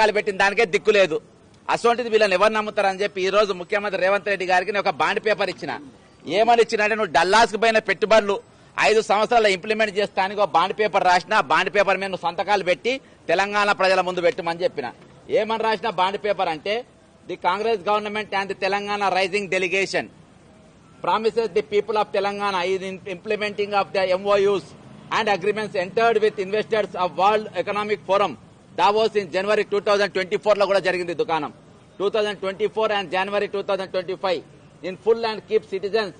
పథకాలు పెట్టిన దానికే దిక్కు లేదు. అసోంటిది వీళ్ళని ఎవరు నమ్ముతారని చెప్పి ఈ రోజు ముఖ్యమంత్రి రేవంత్ రెడ్డి గారికి నేను ఒక బాండ్ పేపర్ ఇచ్చిన. ఏమని ఇచ్చినంటే నువ్వు డల్లాస్కి పోయిన పెట్టుబడులు ఐదు సంవత్సరాలు ఇంప్లిమెంట్ చేస్తానికి ఒక బాండ్ పేపర్ రాసిన బాండ్ పేపర్ మీద నువ్వు సంతకాలు పెట్టి తెలంగాణ ప్రజల ముందు పెట్టమని చెప్పిన. ఏమని రాసిన బాండ్ పేపర్ అంటే the Congress government and Telangana rising delegation promises the people of Telangana Telangana implementing of the MoUs and agreements entered with investors of world economic forum Economic Forum Davos in January 2024 లో కూడా జరిగింది దుకాణం. 2024 and January 2025 in full and keep citizens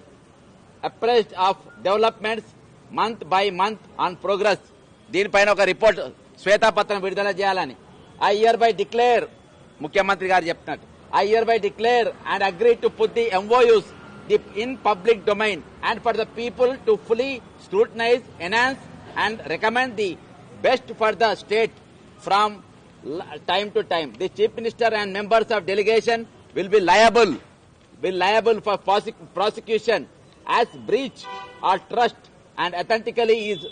apprised of developments month by month on progress దీనిపైన ఒక report శ్వేతాపత్రం విడుదల చేయాలని. I year by declare ముఖ్యమంత్రి గారు చెప్తున్నట్టు I year by declare and agree to put the MoUs the in public domain and for the people to fully scrutinise enhance and recommend the best for the state from time to time. The chief minister and members of delegation will be liable, will liable for prosecution as breach of trust and authentically is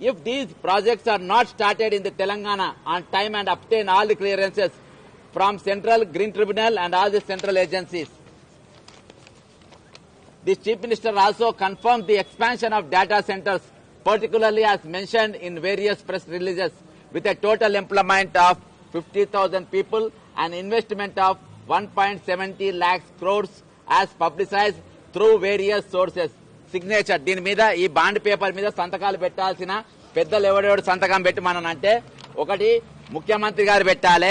if these projects are not started in the Telangana on time and obtain all the clearances from central green tribunal and all the central agencies. The chief minister also confirmed the expansion of data centers, particularly as mentioned in various press releases. With a total employment of 50,000 people and investment of 1.70 lakhs crores as publicized through various sources. Signature దీని మీద ఈ bond paper మీద సంతకాలు పెట్టాల్సిన పెద్దలు ఎవడెవడు సంతకం పెట్టమనంటే ఒకటి ముఖ్యమంత్రి గారు పెట్టాలి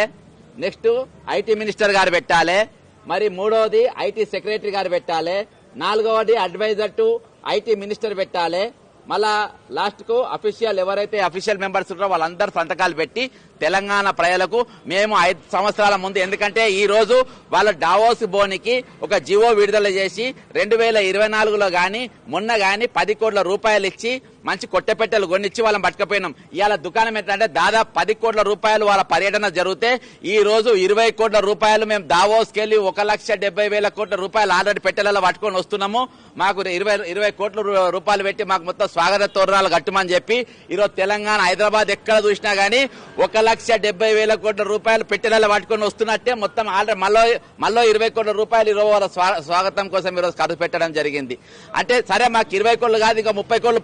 నెక్స్ట్ ఐటీ మినిస్టర్ గారు పెట్టాలి మరి మూడవది ఐటీ సెక్రటరీ గారు పెట్టాలి నాలుగవది అడ్వైజర్ టు ఐటీ మినిస్టర్ పెట్టాలి మళ్ళా లాస్ట్కు అఫీషియల్ ఎవరైతే అఫీషియల్ మెంబర్స్ ఉంటారో వాళ్ళందరూ సంతకాలు పెట్టి తెలంగాణ ప్రజలకు మేము ఐదు సంవత్సరాల ముందు ఎందుకంటే ఈ రోజు వాళ్ళ డావోస్ బోనికి ఒక జివో విడుదల చేసి రెండు వేల ఇరవై నాలుగులో గాని మొన్న గాని పది కోట్ల రూపాయలు ఇచ్చి మంచి కొట్టెపెట్టెలు కొనిచ్చి వాళ్ళని పట్టుకపోయినాం. ఇవాళ దుకాణం ఏంటంటే దాదాపు పది కోట్ల రూపాయలు వాళ్ళ పర్యటన జరిగితే ఈ రోజు ఇరవై కోట్ల రూపాయలు మేము దావోస్కి వెళ్ళి ఒక లక్ష డెబ్బై వేల కోట్ల రూపాయలు ఆల్రెడీ పెట్టెలలో పట్టుకొని వస్తున్నాము. మాకు ఇరవై ఇరవై కోట్ల రూపాయలు పెట్టి మాకు మొత్తం స్వాగత తోరణాలు కట్టమని చెప్పి ఈరోజు తెలంగాణ హైదరాబాద్ ఎక్కడ చూసినా గానీ ఒక లక్ష డెబ్బై వేల కోట్ల రూపాయలు పెట్టెలలో పట్టుకొని వస్తున్నట్టే మొత్తం ఆల్రెడీ మళ్ళీ మళ్ళీ ఇరవై కోట్ల రూపాయలు ఈరోజు వాళ్ళ స్వా- స్వాగతం కోసం ఈరోజు ఖర్చు పెట్టడం జరిగింది. అంటే సరే మాకు ఇరవై కోట్లు కాదు ఇంకా ముప్పై కోట్లు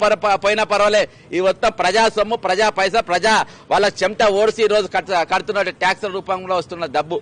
పోయినా పర్వాలే. ఈ మొత్తం ప్రజా సొమ్ము ప్రజా పైసా ప్రజా వాళ్ళ చెమట ఓడిసి ఈ రోజు కడుతున్న ట్యాక్స్ రూపంలో వస్తున్న డబ్బు.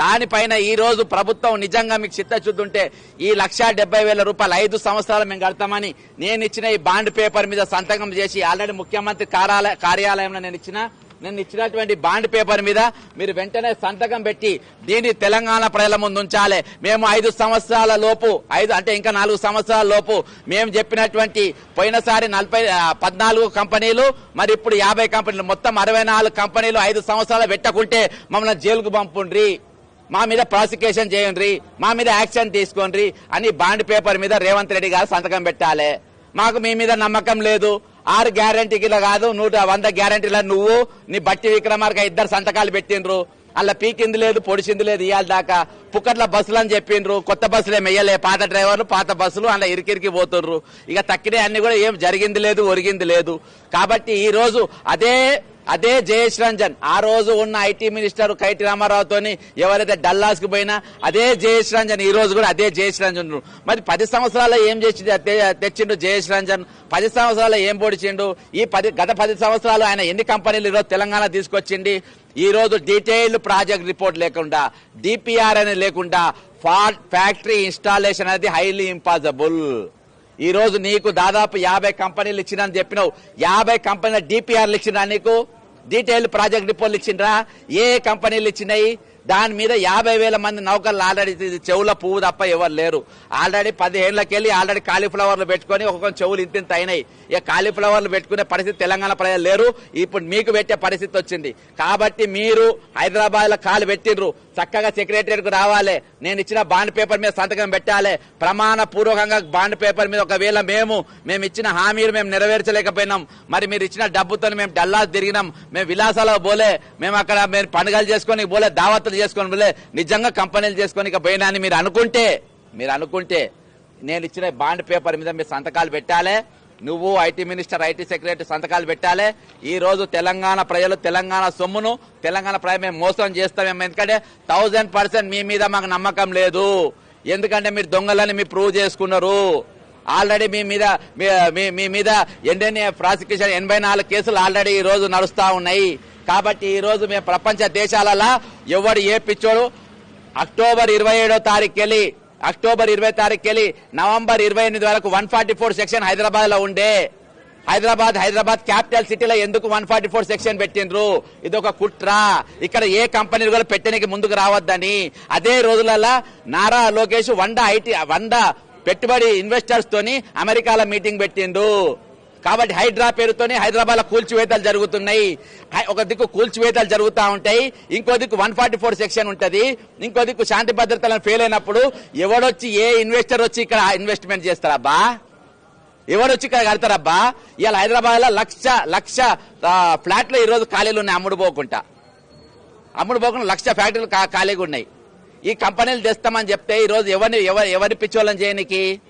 దానిపైన ఈ రోజు ప్రభుత్వం నిజంగా మీకు చిత్తశుద్ధి ఉంటే ఈ లక్షా డెబ్బై వేల రూపాయలు ఐదు సంవత్సరాలు మేము కడతామని నేను ఇచ్చిన ఈ బాండ్ పేపర్ మీద సంతకం చేసి ఆల్రెడీ ముఖ్యమంత్రి కార్యాలయ కార్యాలయంలో నేను ఇచ్చిన నేను ఇచ్చినటువంటి బాండ్ పేపర్ మీద మీరు వెంటనే సంతకం పెట్టి దీన్ని తెలంగాణ ప్రజల ముందు ఉంచాలి. మేము ఐదు సంవత్సరాల లోపు ఐదు అంటే ఇంకా నాలుగు సంవత్సరాల లోపు మేము చెప్పినటువంటి పోయినసారి నలభై పద్నాలుగు కంపెనీలు మరి ఇప్పుడు యాభై కంపెనీలు మొత్తం అరవై నాలుగు కంపెనీలు ఐదు సంవత్సరాలు పెట్టకుంటే మమ్మల్ని జైలుకు పంపుండ్రి. మా మీద ప్రాసిక్యూషన్ చేయండి మా మీద యాక్షన్ తీసుకోండి అని బాండ్ పేపర్ మీద రేవంత్ రెడ్డి గారు సంతకం పెట్టాలి. మాకు మీ మీద నమ్మకం లేదు. ఆరు గ్యారంటీల కాదు నూట వంద గ్యారంటీల నువ్వు నీ బట్టి విక్రమార్క ఇద్దరు సంతకాలు పెట్టిండ్రు. అలా పీకింది లేదు పొడిచింది లేదు ఇవాళ దాకా పుక్కట్ల బస్సులు అని చెప్పిండ్రు. కొత్త బస్సులు ఏమి వెయ్యలే పాత డ్రైవర్లు పాత బస్సులు అలా ఇరికిరికి పోతుండ్రు. ఇక తక్కినే అన్ని కూడా ఏం జరిగింది లేదు ఒరిగింది లేదు. కాబట్టి ఈ రోజు అదే అదే జయేష్ రంజన్. ఆ రోజు ఉన్న ఐటీ మినిస్టర్ కైటి రామారావుతోని ఎవరైతే డల్లాస్కు పోయినా అదే జయేష్ రంజన్. ఈ రోజు కూడా అదే జయేష్ రంజన్ మరి పది సంవత్సరాల్లో ఏం చేసి తెచ్చిండు జయేష్ రంజన్. పది సంవత్సరాల్లో ఏం పొడిచిండు? ఈ పది గత పది సంవత్సరాలు ఆయన ఎన్ని కంపెనీలు ఈరోజు తెలంగాణ తీసుకొచ్చింది ఈ రోజు డీటెయిల్డ్ ప్రాజెక్ట్ రిపోర్ట్ లేకుండా డిపిఆర్ అనేది లేకుండా ఫ్యాక్టరీ ఇన్స్టాలేషన్ అనేది హైలీ ఇంపాసిబుల్. ఈ రోజు నీకు దాదాపు యాభై కంపెనీలు ఇచ్చినని చెప్పినావు. యాభై కంపెనీల డిపిఆర్లు ఇచ్చినా నీకు? డీటెయిల్ ప్రాజెక్ట్ రిపోర్ట్లు ఇచ్చిండ్రా ఏ కంపెనీలు ఇచ్చినాయి? దాని మీద యాభై వేల మంది నౌకర్లు ఆల్రెడీ చెవుల పువ్వు తప్ప ఎవరు లేరు. ఆల్రెడీ పదిహేనులకెళ్ళి ఆల్రెడీ కాలీఫ్లవర్లు పెట్టుకొని ఒక్కొక్క చెవులు ఇంతింత అయినాయి. ఇక కాలీఫ్లవర్లు పెట్టుకునే పరిస్థితి తెలంగాణ ప్రజలు లేరు. ఇప్పుడు మీకు పెట్టే పరిస్థితి వచ్చింది. కాబట్టి మీరు హైదరాబాద్లో కాలు పెట్టిండ్రు చక్కగా సెక్రటరియట్ రావాలి. నేను ఇచ్చిన బాండ్ పేపర్ మీద సంతకం పెట్టాలి. ప్రమాణ పూర్వకంగా బాండ్ పేపర్ మీద ఒకవేళ మేము మేము ఇచ్చిన హామీలు మేము నెరవేర్చలేకపోయినాం. మరి మీరు ఇచ్చిన డబ్బుతో మేము డల్లాస్ తిరిగినాం. మేము విలాసాలకు పోలే. మేము అక్కడ మేము పండుగలు చేసుకొని పోలే. దావత్తులు చేసుకొని పోలే నిజంగా కంపెనీలు చేసుకొని ఇక పోయినా మీరు అనుకుంటే మీరు అనుకుంటే నేను ఇచ్చిన బాండ్ పేపర్ మీద మీరు సంతకాలు పెట్టాలి. నువ్వు ఐటీ మినిస్టర్ ఐటీ సెక్రటరీ సంతకాలు పెట్టాలి. ఈ రోజు తెలంగాణ ప్రజలు తెలంగాణ సొమ్మును తెలంగాణ ప్రజలు మేము మోసం చేస్తామేమో ఎందుకంటే థౌజండ్ పర్సెంట్ మీ మీద మాకు నమ్మకం లేదు. ఎందుకంటే మీరు దొంగలని మీరు ప్రూవ్ చేసుకున్నారు. ఆల్రెడీ మీ మీద మీ- మీ- మీద ఎన్డీఏ ప్రాసిక్యూషన్ ఎనభై నాలుగు కేసులు ఆల్రెడీ ఈ రోజు నడుస్తా ఉన్నాయి. కాబట్టి ఈరోజు మేము ప్రపంచ దేశాలలో ఎవడు ఏ పిచ్చోడు? అక్టోబర్ ఇరవై ఏడో తారీఖుకెళ్ళి అక్టోబర్ ఇరవై తారీఖుకెళ్ళి నవంబర్ ఇరవై ఎనిమిది వరకు వన్ ఫార్టీ ఫోర్ సెక్షన్ హైదరాబాద్లో ఉండే. హైదరాబాద్ హైదరాబాద్ క్యాపిటల్ సిటీలో ఎందుకు వన్ ఫార్టీ ఫోర్ సెక్షన్ పెట్టిండ్రు? ఇది ఒక కుట్ర. ఇక్కడ ఏ కంపెనీలు కూడా పెట్టడానికి ముందుకు రావద్దని. అదే రోజులలో నారా లోకేష్ వంద ఐటీ వంద పెట్టుబడి ఇన్వెస్టర్స్ తోని అమెరికాలో మీటింగ్ పెట్టిండు. కాబట్టి హైడ్రా పేరుతోనే హైదరాబాద్లో కూల్చివేతలు జరుగుతున్నాయి. హై- ఒక దిక్కు కూల్చివేతలు జరుగుతూ ఉంటాయి. ఇంకో దిక్కు వన్ ఫార్టీ ఫోర్ సెక్షన్ ఉంటుంది. ఇంకో దిక్కు శాంతి భద్రతలను ఫెయిల్ అయినప్పుడు ఎవడొచ్చి ఏ ఇన్వెస్టర్ వచ్చి ఇక్కడ ఇన్వెస్ట్మెంట్ చేస్తారబ్బా ఎవరొచ్చి ఇక్కడ కడతారబ్బా ఇవాళ హైదరాబాద్లో లక్ష లక్ష ఫ్లాట్లు ఈ రోజు ఖాళీలు ఉన్నాయి అమ్ముడు పోకుండా. అమ్ముడు పోకుండా లక్ష ఫ్యాక్టరీలు ఖాళీగా ఉన్నాయి. ఈ కంపెనీలు తెస్తామని చెప్తే ఈ రోజు ఎవరిని ఎవరి ఎవరి పిచ్చోళ్ళని చేయనికి?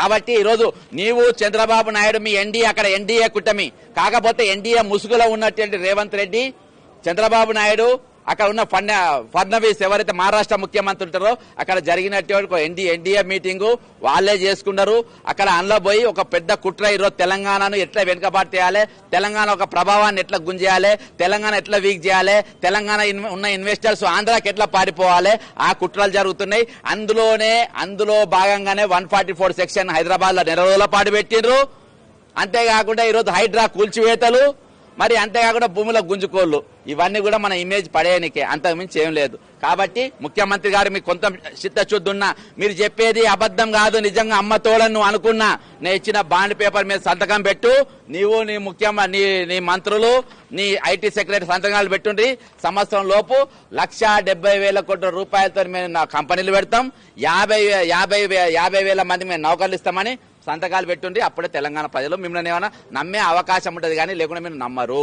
కాబట్టి ఈరోజు నీవు చంద్రబాబు నాయుడు మీ ఎన్డీఏ అక్కడ ఎన్డీఏ కూటమి. కాకపోతే ఎన్డీఏ ముసుగులో ఉన్నటువంటి రేవంత్ రెడ్డి చంద్రబాబు నాయుడు అక్కడ ఉన్న ఫడ్ ఫడ్నవీస్ ఎవరైతే మహారాష్ట్ర ముఖ్యమంత్రి ఉంటారో అక్కడ జరిగినటువంటి ఎన్డీ ఎన్డీఏ మీటింగ్ వాళ్ళే చేసుకున్నారు అక్కడ అందులో పోయి ఒక పెద్ద కుట్ర ఈరోజు తెలంగాణను ఎట్లా వెనుకబాటు చేయాలి తెలంగాణ ఒక ప్రభావాన్ని ఎట్లా గుంజేయాలి తెలంగాణ ఎట్లా వీక్ చేయాలి తెలంగాణ ఉన్న ఇన్వెస్టర్స్ ఆంధ్రాకి ఎట్లా పారిపోవాలి ఆ కుట్రలు జరుగుతున్నాయి. అందులోనే అందులో భాగంగానే వన్ ఫార్టీ ఫోర్ సెక్షన్ హైదరాబాద్లో నెల రోజుల పాటు పెట్టిండ్రు. అంతేకాకుండా ఈరోజు హైడ్రా కూల్చివేతలు మరి అంతేకాకుండా భూమిలో గుంజుకోళ్ళు. ఇవన్నీ కూడా మన ఇమేజ్ పడేయనికే అంతకుమించి ఏం లేదు. కాబట్టి ముఖ్యమంత్రి గారు మీకు కొంత చిత్తశుద్ధి మీరు చెప్పేది అబద్ధం కాదు నిజంగా అమ్మ తోడని నువ్వు అనుకున్నా నేను ఇచ్చిన బాండ్ పేపర్ మీద సంతకం పెట్టు నీవు నీ ముఖ్యమంత్రి నీ నీ మంత్రులు నీ ఐటీ సెక్రటరీ సంతకాలు పెట్టుండ్రి సంవత్సరం లోపు లక్ష డెబ్బై వేల కోట్ల రూపాయలతో మేము నా కంపెనీలు పెడతాం యాభై యాభై యాభై వేల మంది మేము నౌకర్లు ఇస్తామని సంతకాలు పెట్టుండి అప్పుడే తెలంగాణ ప్రజలు మిమ్మల్ని ఏమైనా నమ్మే అవకాశం ఉంటుంది కానీ లేకుండా మీరు నమ్మరు.